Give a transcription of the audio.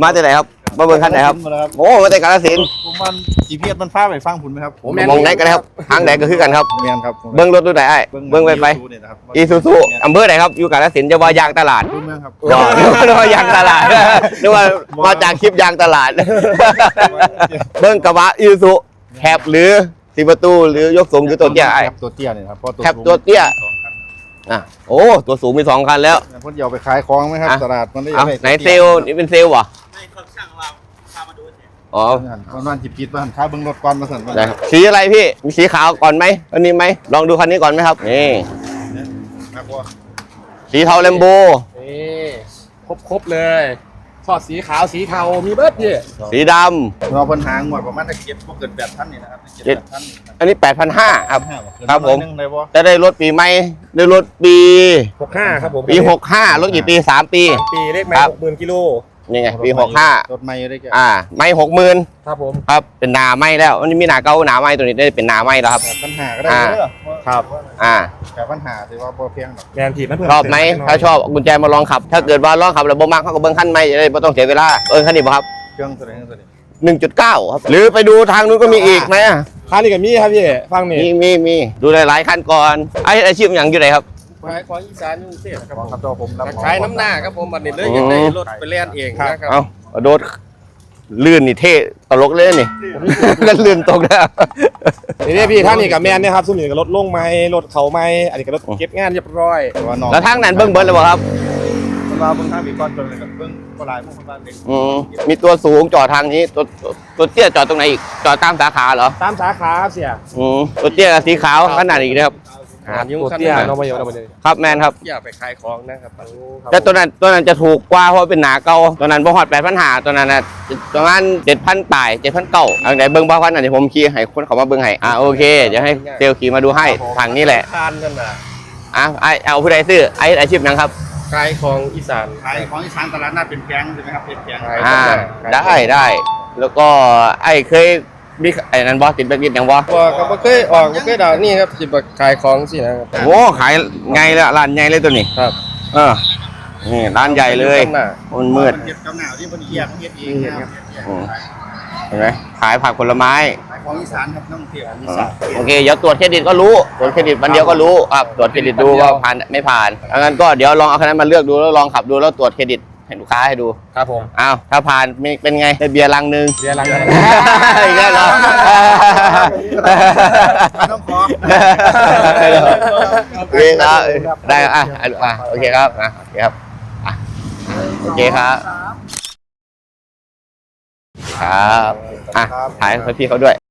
มาจากไหนครับมาเบิ่งคันไหนครับมาแล้วครับ โอ้มาจากกาฬสินธุ์ผมมันจีพีเอสมันพาไปฟังผุนไหมครับผมมองไหนกันครับทางไหนก็คือกันครับเมียนครับเบิ่งรถตัวไหนไอ้เบิ่งไปไปเนี่ยนะครับอีซูซูอำเภอไหนครับอยู่กาฬสินธุ์จะว่ายางตลาดรุ่นเมืองครับจอดนึกว่ายางตลาดนึกว่ามาจากคลิปยางตลาด เบิ่งกระบะอีซูซูแคบหรือสีประตูหรือยกสูงหรือตัวเตี้ยไอ้แคปตัวเตี้ยเนี่ยครับเพราะแคปตัวเตี้ยสองคันอะโอ้ตัวสูงมีสองคันแล้วเนี่ยเพ่นเดียวไปขายของไหมครับอะตลาดมันได้เอาไหนเซลล์นี่เป็นเซลล์เหรอ อ๋อมันวันจีปิดบ้านค้าเบิ้งรถก่อนมาสั่นได้ครับสีอะไรพี่มีสีขาวก่อนไหมอันนี้ไหมลองดูคันนี้ก่อนไหมครับนี่ครับว่าสีเทาแลมโบนี่ครบครบๆเลยทอดสีขาวสีเทามีเบิร์ดพี่สีดเราเพิ่นหางวดประมาณตะเกียบพวกเกินแปดท่านนี่นะครับเจ็ดท่านำอันนี้8,500ครับครับผมนึงเลยบ่จะได้รถปีใหม่ได้รถปีหกห้าครับผมปี65รถกี่ปี3ปี ปีเลขไม่ครับหกหมื่นกิโล นี่ไงปีรถใหม่ได้แก่65อ่า ไม่60,000ครับผมครับเป็นหนาไม่แล้วอันนี้มีหนาเก่าหนาไม่ตัวนี้ได้เป็นหนาไม่แล้วครับแปดปัญหาก็ได้อ่าเด้อครับอ่าแปดปัญหาถือว่าบ่เพียงหรอกแมนทีมันเพิ่มชอบไหมถ้าชอบเอากุญแจมาลองขับ ถ้าเกิดว่าลองขับแล้วบ่มักเขาก็เบิ้งขั้นไม่จะได้ไม่ต้องเสียเวลาเบิ้งขั้นนี้บ่ครับเครื่องตัวนี้ตัวนี้1.9ครับ หรือไปดูทางนู้นก็มีอีกไหมอะคันนี้กับมีครับพี่ฟังนี่มีมีมีดูหลายๆขั้นก่อนไอ้อาชีพอย่างอยู่ไหนครับ ขายของอีสานยุ่งเสียครับผมครับตัวผมรับขายน้ำหน้าครับผมบัดนี้เลยอยากได้รถไปเล่นเองนะครับเอาโดดลื่นนี่เท่ตลกเลยนี่กันลื่นตกแล้วนี่นี่พี่ท่านนี่กับแมนเนี่ยครับสุ่มนี่กับรถลงไม้รถเขาไม้อันนี้กับรถเก็บงานเรียบร้อยแล้วทางนั้นเบิ้งเบิ้งเลยบ่ครับมันว่าเบิ่งทางมีก้อนตัวเลยกับเบิ่งบ่หลายพวกคนบ้านเด็กมีตัวสูงจอดทางนี้ตัวตัวเตี้ยจอดตรงไหนอีกจอดตามสาขาเหรอตามสาขาครับเสียตัวเตี้ยกับสีขาวขนาดอีกนะครับ ตัวเตี้ยน้องมาอยู่น้องมาเลยครับแมนครับ อย่าไปขายของนะครับแต่ตัวนั้นตัวนั้นจะถูกกว่าเพราะเป็นหนาเก่าตัวนั้นบ่ฮอดแปดพันหาตัวนั้นน่ะประมาณเจ็ดพันปลายเจ็ดพันเก้าอันไหนเบิ้งบ้าพันอันนี้ผมขี่ให้คนเขามาเบิ้งให้อ่าโอเคเดี๋ยวให้เซลลขี่มาดูให้ทางนี้แหละทานกันนะอะไอเอาผู้ใดซื้อไออาชีพหยังครับขายของอีสานขายของอีสานตลาดนัดเป็นแก๊งใช่ไหมครับเป็นแก๊งขายอ่าได้ได้แล้วก็ไอเคย มีไอ้นั้นบอติดแบกดินยังบอว่าก็บ่เคยออกบ่เคยด่านี่ครับสิบ่ขายของสินะครับโอ้ขายไงเลยร้านใหญ่เลยตัวนี้ ครับเออ นี่ร้านใหญ่เลยข้างหน้ามันมืดเก็บกำหนาวที่เพิ่นเฮียเฮ็ดเองนะครับอืมเห็นไหมขายผักผลไม้ขายของอีสานครับน้องเที่ยวอีอ๋อสานโอเค เดี๋ยวตรวจเครดิตก็รู้ ตรวจเครดิตวันเดียวก็รู้ครับตรวจเครดิตดูว่าผ่านไม่ผ่านงั้นก็เดี๋ยวลองเอาคะแนนมาเลือกดูแล้วลองขับดูแล้วตรวจเครดิตให้ลูกค้าให้ดู ครับผม อ้าว ถ้าผ่านมีเป็นไงได้เบียร์ลังหนึ่งเรียนหลังนั้นอี กแล้วเหรอต้องขอโอเคครับได้อะอะอะโอเคครับอะโอเคครับอะโอเคครับครับอะถ่ายให้พี่เขาด้วย